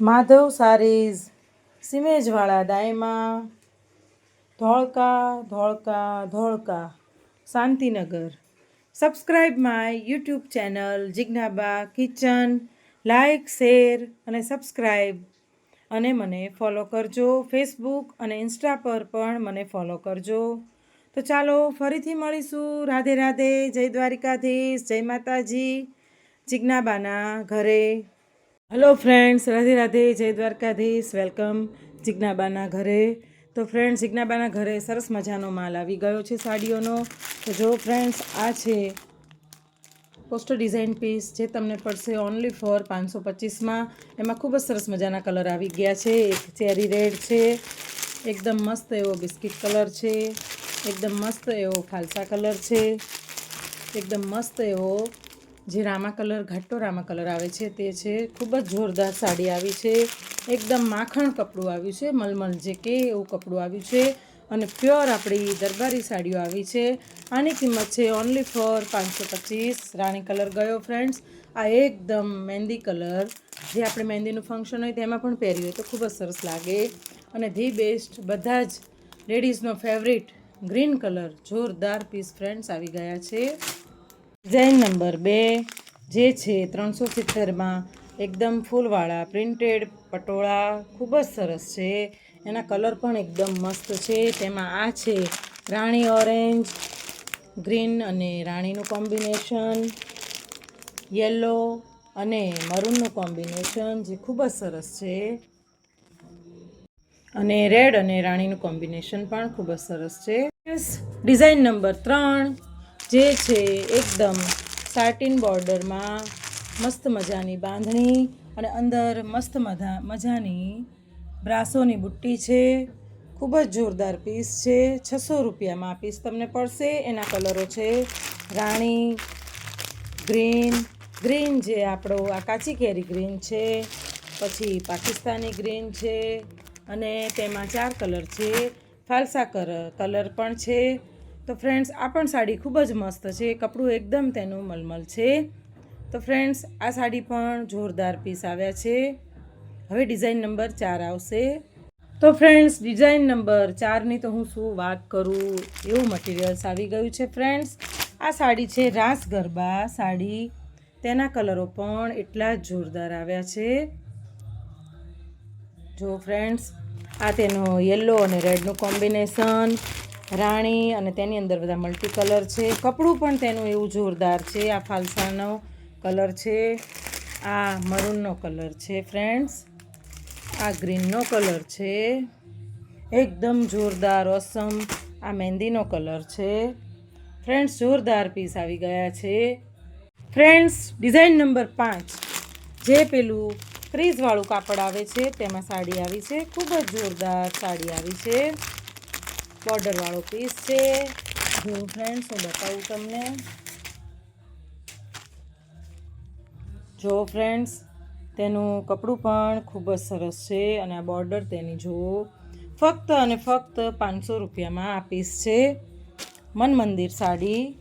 Madhav saris, સિમેજવાળા ડાયમા Dholka Dholka Dholka, Shantinagar. Subscribe my YouTube channel Jignaba kitchen. Like share અને subscribe અને મને follow કરજો. ફેસબુક અને ઇન્સ્ટા પર પણ મને ફોલો કરજો. તો ચાલો ફરીથી મળીશું. રાધે રાધે. જય દ્વારિકાધીશ. જય માતાજી. જિજ્ઞાબાના ઘરે. Hello friends Radhe Radhe. જય દ્વારકાધીશ. વેલકમ જિજ્ઞાબાના ઘરે. તો ફ્રેન્ડ્સ જિજ્ઞાબાના ઘરે સરસ મજાનો માલ આવી ગયો છે સાડીઓનો. તો, જો ફ્રેન્ડ્સ આ છે પોસ્ટર ડિઝાઇન પીસ જે તમને પડશે ઓનલી ફોર પાંચસો પચીસમાં. એમાં ખૂબ જ સરસ મજાના કલર આવી ગયા છે. એક ચેરી રેડ છે. એકદમ મસ્ત એવો બિસ્કિટ કલર છે. એકદમ મસ્ત એવો ફાલસા કલર છે. એકદમ મસ્ત એવો જે રામા કલર ઘાટો રામા કલર આવે છે તે છે. ખૂબ જ જોરદાર સાડી આવી છે. એકદમ માખણ કપડું આવ્યું છે, મલમલ જે કે એવું કપડું આવ્યું છે. અને પ્યોર આપણી દરબારી સાડીઓ આવી છે. આની કિંમત છે ઓનલી ફોર પાંચસો પચીસ. રાણી કલર ગયો ફ્રેન્ડ્સ આ એકદમ મહેંદી કલર. જે આપણે મહેંદીનું ફંક્શન હોય તેમાં પણ પહેર્યું હોય તો ખૂબ જ સરસ લાગે. અને ધી બેસ્ટ બધા જ લેડીઝનો ફેવરિટ ગ્રીન કલર. જોરદાર પીસ ફ્રેન્ડ્સ આવી ગયા છે. ડિઝાઇન નંબર બે, જે છે ત્રણસો સિત્તેરમાં એકદમ ફૂલવાળા પ્રિન્ટેડ પટોળા, ખૂબ જ સરસ છે. એના કલર પણ એકદમ મસ્ત છે. તેમાં આ છે રાણી ઓરેન્જ ગ્રીન અને રાણીનું કોમ્બિનેશન યલો અને મરૂનનું કોમ્બિનેશન જે ખૂબ જ સરસ છે. અને રેડ અને રાણીનું કોમ્બિનેશન પણ ખૂબ જ સરસ છે. ડિઝાઇન નંબર ત્રણ જે છે એકદમ સાટિન બોર્ડરમાં મસ્ત મજાની બાંધણી અને અંદર મસ્ત મજા મજાની બ્રાસોની બુટ્ટી છે. ખૂબ જ જોરદાર પીસ છે. છસો રૂપિયામાં પીસ તમને પડશે. એના કલરો છે રાણી, ગ્રીન ગ્રીન જે આપણો આ કાચી કેરી ગ્રીન છે, પછી પાકિસ્તાની ગ્રીન છે, અને તેમાં ચાર કલર છે. ફાલસા કલર પણ છે. તો ફ્રેન્ડ્સ આ પણ સાડી ખૂબ જ મસ્ત છે. કપડું એકદમ તેનું મલમલ છે. તો ફ્રેન્ડ્સ આ સાડી પણ જોરદાર પીસ આવ્યા છે. હવે ડિઝાઇન નંબર ચાર આવશે. તો ફ્રેન્ડ્સ ડિઝાઇન નંબર ચારની તો હું શું વાત કરું? એવું મટીરિયલ્સ આવી ગયું છે ફ્રેન્ડ્સ આ સાડી છે રાસ ગરબા સાડી. તેના કલરો પણ એટલા જ જોરદાર આવ્યા છે. જો ફ્રેન્ડ્સ આ તેનો યલો અને રેડનું કોમ્બિનેશન રાણી અને તેની અંદર બધા મલ્ટી કલર છે. કપડું પણ તેનું એવું જોરદાર છે. આ ફાલસાનો કલર છે. આ મરૂનનો કલર છે ફ્રેન્ડ્સ આ ગ્રીનનો કલર છે. એકદમ જોરદાર ઓસમ આ મહેંદીનો કલર છે. ફ્રેન્ડ્સ જોરદાર પીસ આવી ગયા છે. ફ્રેન્ડ્સ ડિઝાઇન નંબર પાંચ. જે પેલું ક્રીઝવાળું કાપડ આવે છે, તેમાં સાડી આવી છે. ખૂબ જ જોરદાર સાડી આવી છે. બોર્ડરવાળો પીસ છે. જો ફ્રેન્ડ્સ હું બતાવું તમને. જો ફ્રેન્ડ્સ તેનું કપડું પણ ખૂબ જ સરસ છે અને આ બોર્ડર તેની જુઓ ફક્ત અને ફક્ત પાંચસો રૂપિયામાં આ પીસ છે. મન મંદિર સાડી.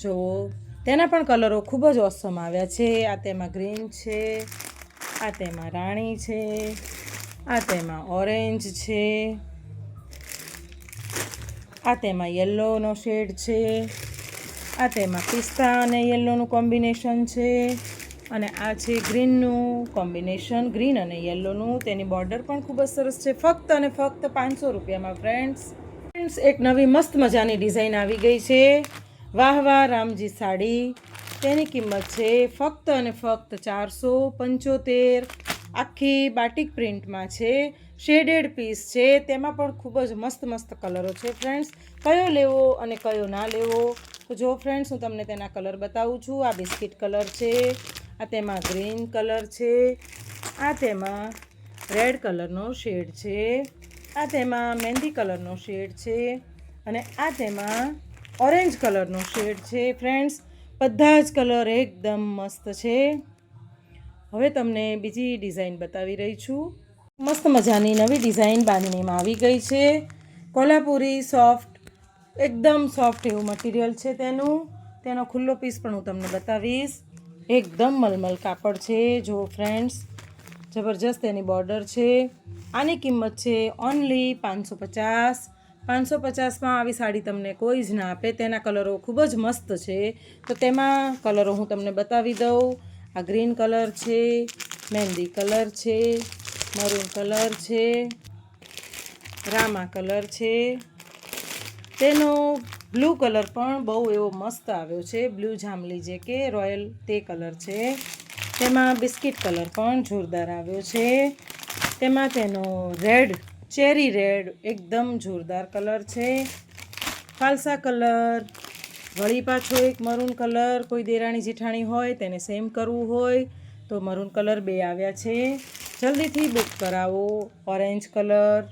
જુઓ તેના પણ કલરો ખૂબ જ ઓસમ આવ્યા છે. આ તેમાં ગ્રીન છે, આ તેમાં રાણી છે, આ તેમાં ઓરેન્જ છે. આ તેમાં યલોનો શેડ છે, આ તેમાં પિસ્તા અને યલોનું કોમ્બિનેશન છે, અને આ છે ગ્રીનનું કોમ્બિનેશન. ગ્રીન અને યલોનું તેની બોર્ડર પણ ખૂબ જ સરસ છે. ફક્ત અને ફક્ત પાંચસો રૂપિયામાં, ફ્રેન્ડ્સ. ફ્રેન્ડ્સ, એક નવી મસ્ત મજાની ડિઝાઇન આવી ગઈ છે. વાહ વાહ, રામજી સાડી. તેની કિંમત છે ફક્ત અને ફક્ત ચારસો પંચોતેર. આખી બાટિક પ્રિન્ટમાં છે. શેડેડ પીસ છે. તેમાં પણ ખૂબ જ મસ્ત મસ્ત કલરો છે ફ્રેન્ડ્સ. કયો લેવો અને કયો ના લેવો? તો જો ફ્રેન્ડ્સ, હું તમને તેના કલર બતાવું છું. આ બિસ્કિટ કલર છે, આ તેમાં ગ્રીન કલર છે, આ તેમાં રેડ કલરનો શેડ છે, આ તેમાં મહેંદી કલરનો શેડ છે અને આ તેમાં ઓરેન્જ કલરનો શેડ છે ફ્રેન્ડ્સ. બધા જ કલર એકદમ મસ્ત છે. હવે તમને બીજી ડિઝાઇન બતાવી રહી છું. મસ્ત મજાની નવી ડિઝાઇન બાંધણીમાં આવી ગઈ છે. કોલ્હાપુરી સોફ્ટ, એકદમ સોફ્ટ એવું મટીરિયલ છે તેનું. તેનો ખુલ્લો પીસ પણ હું તમને બતાવીશ. એકદમ મલમલ કાપડ છે, જો ફ્રેન્ડ્સ જબરજસ્ત એની બોર્ડર છે. આની કિંમત છે ઓનલી પાંચસો પચાસ. પાંચસો પચાસમાં આવી સાડી તમને કોઈ જ ના આપે. તેના કલરો ખૂબ જ મસ્ત છે. તો તેમાં કલરો હું તમને બતાવી દઉં. આ ગ્રીન કલર છે, મહેંદી કલર છે. મરૂન કલર છે, રામા કલર છે. તેનો બ્લુ કલર પણ બહુ એવો મસ્ત આવ્યો છે, બ્લુ જાંબલી જે કે રોયલ તે કલર છે. તેમાં બિસ્કિટ કલર પણ જોરદાર આવ્યો છે. તેમાં તેનો રેડ, ચેરી રેડ એકદમ જોરદાર કલર છે. ફાલસા કલર, વળી પાછો એક મરૂન કલર, કોઈ દેરાણી જેઠાણી હોય તેને સેમ કરવું હોય તો મરૂન કલર બે આવ્યા છે. જલ્દીથી બુક કરાવો. ઓરેન્જ કલર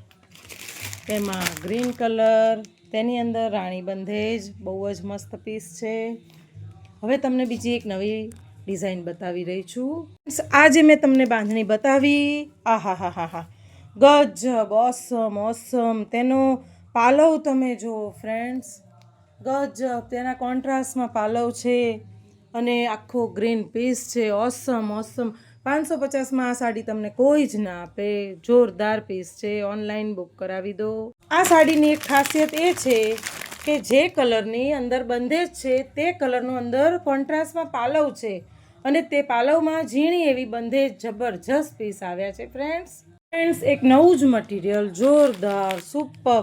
તેમાં ગ્રીન કલર તેની અંદર રાણી બંધેજ, બહુ જ મસ્ત પીસ છે. હવે તમને બીજી એક નવી ડિઝાઇન બતાવી રહી છું. આજે મેં તમને બાંધણી બતાવી. આ હા હા હા હા ગજબ ઓસમ ઓસમ તેનો પાલવ તમે જુઓ ફ્રેન્ડ્સ ગજબ, તેના કોન્ટ્રાસ્ટમાં પાલવ છે. અને આખો ગ્રીન પીસ છે. ઓસમ ઓસમ પાંચસો પચાસમાં આ સાડી તમને કોઈ જ ના આપે. જોરદાર પીસ છે. ઓનલાઈન બુક કરાવી દો. આ સાડીની એક ખાસિયત એ છે કે જે કલરની અંદર બંધેજ છે, તે કલરનું અંદર કોન્ટ્રાસ્ટમાં પાલવ છે અને તે પાલવમાં ઝીણી એવી બંધેજ જબરજસ્ત પીસ આવ્યા છે ફ્રેન્ડ્સ ફ્રેન્ડ્સ એક નવું જ મટીરિયલ જોરદાર સુપર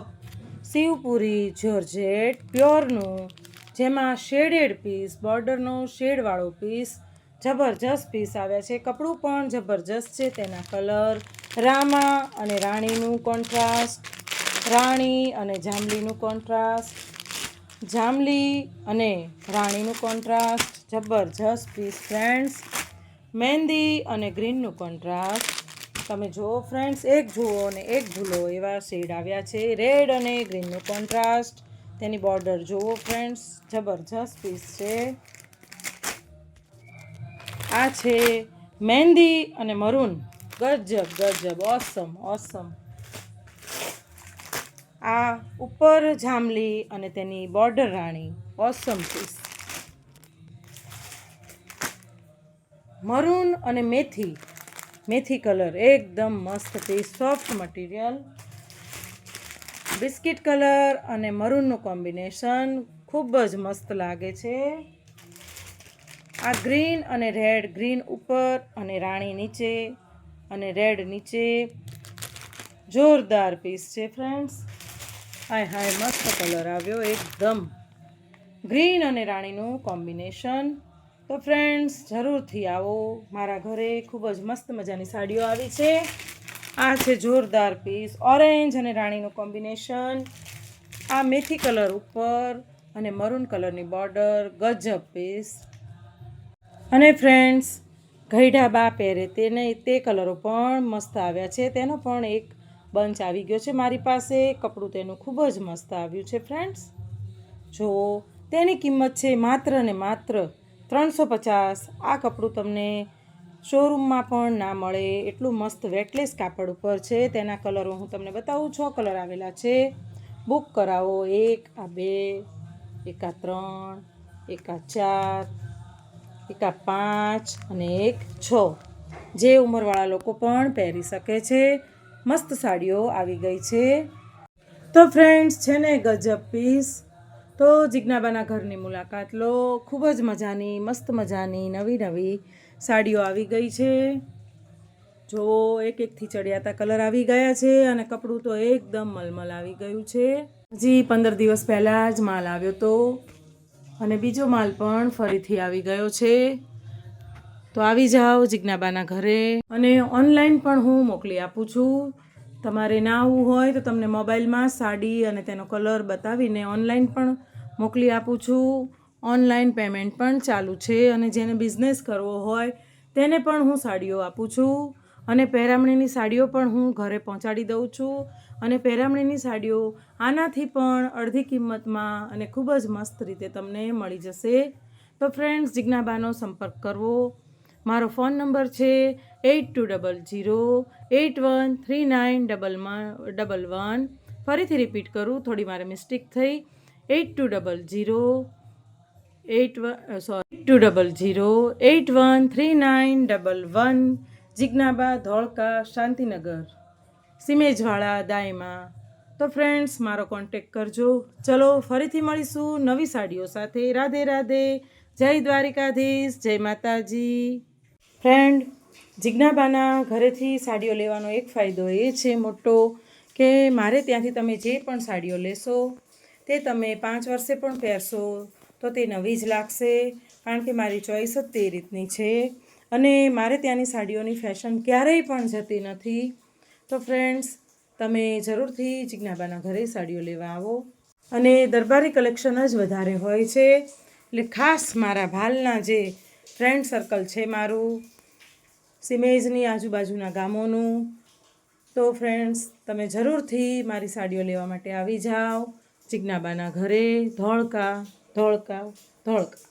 શિવપુરી જોર્જેટ પ્યોરનું જેમાં શેડેડ પીસ બોર્ડરનો શેડવાળો પીસ જબરજસ્ત પીસ આવ્યા છે. કપડું પણ જબરજસ્ત છે. તેના કલર રામા અને રાણીનું કોન્ટ્રાસ્ટ રાણી અને જાંબલીનું કોન્ટ્રાસ્ટ જાંબલી અને રાણીનું કોન્ટ્રાસ્ટ જબરજસ્ત પીસ ફ્રેન્ડ્સ મહેંદી અને ગ્રીનનું કોન્ટ્રાસ્ટ તમે જુઓ ફ્રેન્ડ્સ એક જુઓ અને એક ભૂલો. એવા શેડ આવ્યા છે. રેડ અને ગ્રીનનું કોન્ટ્રાસ્ટ તેની બોર્ડર જુઓ ફ્રેન્ડ્સ જબરજસ્ત પીસ છે. આ છે મહેંદી અને મરૂન. ગજબ ગજબ. ઓસમ ઓસમ આ ઉપર જાંબલી અને તેની બોર્ડર રાણી. ઓસમ પીસ મરૂન અને મેથી. મેથી કલર એકદમ મસ્ત piece soft material biscuit colour અને મરૂનનું કોમ્બિનેશન ખૂબ જ મસ્ત લાગે છે. આ ગ્રીન અને રેડ, ગ્રીન ઉપર અને રાણી નીચે અને રેડ નીચે. જોરદાર પીસ છે ફ્રેન્ડ્સ હાય હાય, મસ્ત કલર આવ્યો એકદમ. ગ્રીન અને રાણીનું કોમ્બિનેશન તો ફ્રેન્ડ્સ જરૂરથી આવો. મારા ઘરે ખૂબ જ મસ્ત મજાની સાડીઓ આવી છે. આ છે જોરદાર પીસ ઓરેન્જ અને રાણીનું કોમ્બિનેશન આ મેથી કલર ઉપર અને મરૂન કલરની બોર્ડર ગજબ પીસ અને ફ્રેન્ડ્સ ઘઈ બા પહેરે તેને તે કલરો પણ મસ્ત આવ્યા છે. તેનો પણ એક બંચ આવી ગયો છે મારી પાસે. કપડું તેનું ખૂબ જ મસ્ત આવ્યું છે ફ્રેન્ડ્સ જો, તેની કિંમત છે માત્ર ને માત્ર ત્રણસો પચાસ. આ કપડું તમને શોરૂમમાં પણ ના મળે. એટલું મસ્ત વેટલેસ કાપડ ઉપર છે. તેના કલરો હું તમને બતાવું. છ કલર આવેલા છે. બુક કરાવો. એક, આ બે, એક ત્રણ, એક ચાર એક આ પાંચ અને એક છ. જે ઉંમરવાળા લોકો પણ પહેરી શકે છે. મસ્ત સાડીઓ આવી ગઈ છે. તો ફ્રેન્ડ્સ છે ને ગજબ પીસ તો જિજ્ઞાબાના ઘરની મુલાકાત લો. ખૂબ જ મજાની, મસ્ત મજાની નવી નવી સાડીઓ આવી ગઈ છે. જો એક એકથી ચડિયાતા કલર આવી ગયા છે અને કપડું તો એકદમ મલમલ આવી ગયું છે. હજી પંદર દિવસ પહેલાં જ માલ આવ્યો તો. અને બીજો માલ પણ ફરીથી આવી ગયો છે. તો આવી જાઓ જિજ્ઞાબાના ઘરે. અને ઓનલાઈન પણ હું મોકલી આપું છું. તમારે ના આવવું હોય તો તમને મોબાઈલમાં સાડી અને તેનો કલર બતાવીને ઓનલાઈન પણ મોકલી આપું છું. ઓનલાઈન પેમેન્ટ પણ ચાલુ છે અને જેને બિઝનેસ કરવો હોય તેને પણ હું સાડીઓ આપું છું. અને પહેરામણીની સાડીઓ પણ હું ઘરે પહોંચાડી દઉં છું. અને પહેરામણીની સાડીઓ આનાથી પણ અડધી કિંમતમાં અને ખૂબ જ મસ્ત રીતે તમને મળી જશે. તો ફ્રેન્ડ્સ જિજ્ઞાબાનો સંપર્ક કરવો. મારો ફોન નંબર છે eight two double zero eight one three nine double double one ફરીથી રિપીટ કરું, થોડી મારે મિસ્ટેક થઈ. Eight two double zero eight one sorry two double zero eight one three nine double one Jignaba, Dholka, Shantinagar. સિમેજવાળા દાયમાં. તો friends મારો contact કરજો. ચલો, ફરીથી મળીશું નવી સાડીઓ સાથે. રાધે રાધે. જય દ્વારિકાધીશ. જય માતાજી. ફ્રેન્ડ જિજ્ઞાબાના ઘરેથી સાડીઓ લેવાનો એક ફાયદો એ છે મોટો કે મારે ત્યાંથી તમે જે પણ સાડીઓ લેશો, તે તમે પાંચ વર્ષે પણ પહેરશો, તો તે નવી જ લાગશે, કારણ કે મારી ચોઈસ જ તે રીતની છે. અને મારે ત્યાંની સાડીઓની ફેશન ક્યારેય પણ જતી નથી. તો ફ્રેન્ડ્સ તમે જરૂરથી જિજ્ઞાબાના ઘરે સાડીઓ લેવા આવો. અને દરબારી કલેક્શન જ વધારે હોય છે. એટલે ખાસ મારા ભાલના જે ફ્રેન્ડ સર્કલ છે મારું, સિમેજની આજુબાજુના ગામોનું, તો ફ્રેન્ડ્સ તમે જરૂરથી મારી સાડીઓ લેવા માટે આવી જાઓ. જિજ્ઞાબાના ઘરે, ધોળકા ધોળકા ધોળકા.